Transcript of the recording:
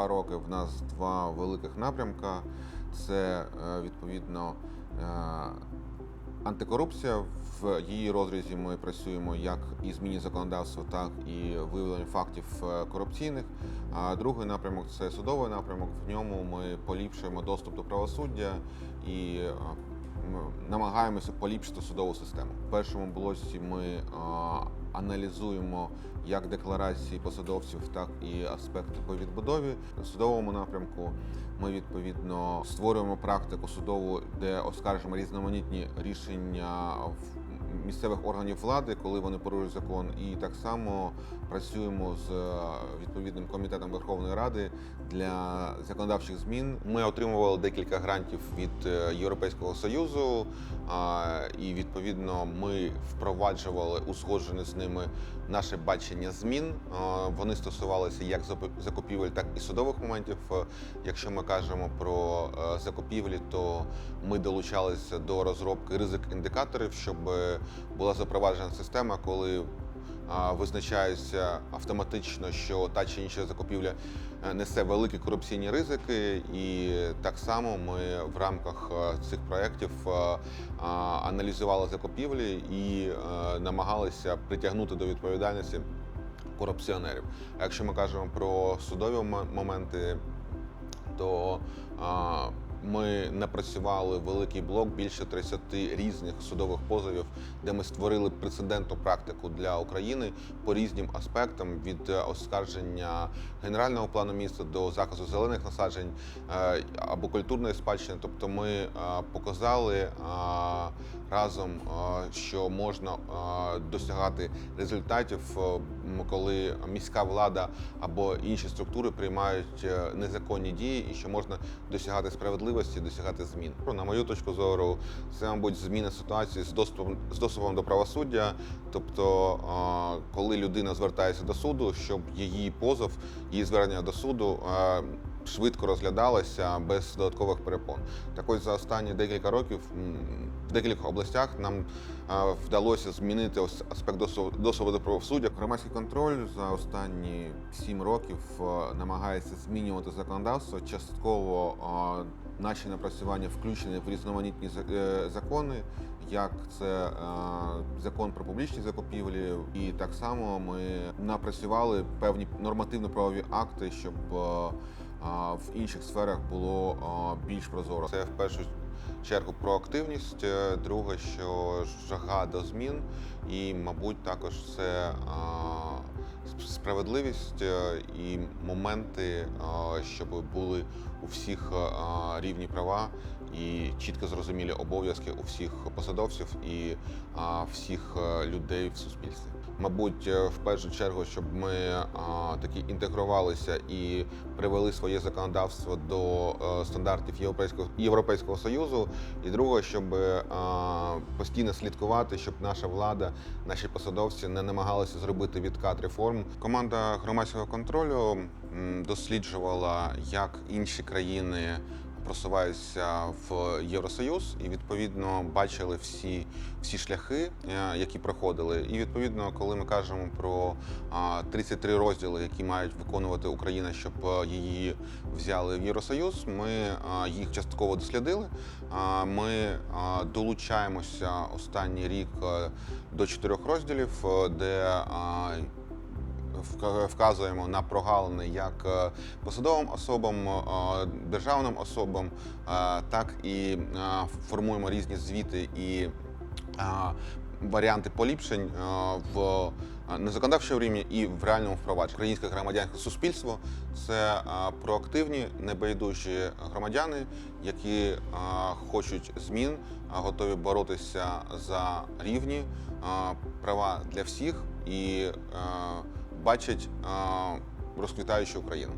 два роки в нас два великих напрямка. Це е, відповідно е, антикорупція. В її розрізі ми працюємо як і зміні законодавства, так і виявлення фактів е, корупційних. А другий напрямок це судовий напрямок. В ньому ми поліпшуємо доступ до правосуддя і намагаємося поліпшити судову систему. В першому блоці ми аналізуємо як декларації посадовців, так і аспекти по відбудові. В судовому напрямку ми відповідно створюємо практику судову, де оскаржуємо різноманітні рішення в місцевих органів влади, коли вони порушують закон, і так само працюємо з е, відповідним комітетом Верховної Ради для законодавчих змін. Ми отримували декілька грантів від е, Європейського союзу, і відповідно ми впроваджували узгоджене з ними наше бачення змін. Вони стосувалися як закупівель, так і судових моментів. Е, Якщо ми кажемо про е, закупівлі, то ми долучалися до розробки ризик індикаторів, щоб е, була запроваджена система, коли визначається автоматично, що та чи інша закупівля е, несе великі корупційні ризики, і так само ми в рамках е, цих проєктів е, аналізували закупівлі і е, намагалися притягнути до відповідальності корупціонерів. А якщо ми кажемо про судові моменти, то а, ми напрацювали великий блок більше 30 різних судових позовів, де ми створили прецедентну практику для України по різним аспектам від е, оскарження генерального плану міста до заказу зелених насаджень е, або культурної спадщини. Тобто, ми е, показали разом, що можна досягати результатів, коли міська влада або інші структури приймають е, незаконні дії, і що можна досягати справедливості, досягати змін. На мою точку зору, це, мабуть, зміна ситуації з доступом з доступом до правосуддя. Тобто, е, коли людина звертається до суду, щоб її позов, її звернення до суду. Швидко розглядалося без додаткових перепон. Так ось за останні декілька років в декількох областях нам вдалося змінити аспект доступу до правосуддя. Громадський контроль за останні сім років намагається змінювати законодавство. Частково наші напрацювання включені в різноманітні е, закони, як це е, закон про публічні закупівлі, і так само ми напрацювали певні нормативно-правові акти, щоб е, в інших сферах було більш прозоро. Це в першу чергу про активність, друге, що жага до змін, і, мабуть, також це справедливість е, і моменти, щоб були у всіх рівні права і чітко зрозумілі обов'язки у всіх посадовців і всіх е, людей в суспільстві. Мабуть, е, в першу чергу, щоб ми а, таки інтегрувалися і привели своє законодавство до е, стандартів Європейського Європейського союзу. І друге, щоб постійно слідкувати, щоб наша влада, наші посадовці не намагалися зробити відкат реформ. Команда громадського контролю досліджувала, як інші країни просуваються в Євросоюз і відповідно бачили всі, всі шляхи, е, які проходили. І відповідно, коли ми кажемо про 33 розділи, які мають виконувати Україна, щоб е, її взяли в Євросоюз, ми їх частково дослідили. Ми долучаємося останній рік е, до чотирьох розділів, е, де вказуємо на прогалини як е, посадовим особам, е, державним особам, е, так і формуємо різні звіти і варіанти поліпшень в е, на законодавчому рівні і в реальному впровадженні. Українське громадянське суспільство це проактивні, небайдужі громадяни, які хочуть змін, готові боротися за рівні права для всіх і бачать розквітаючу Україну.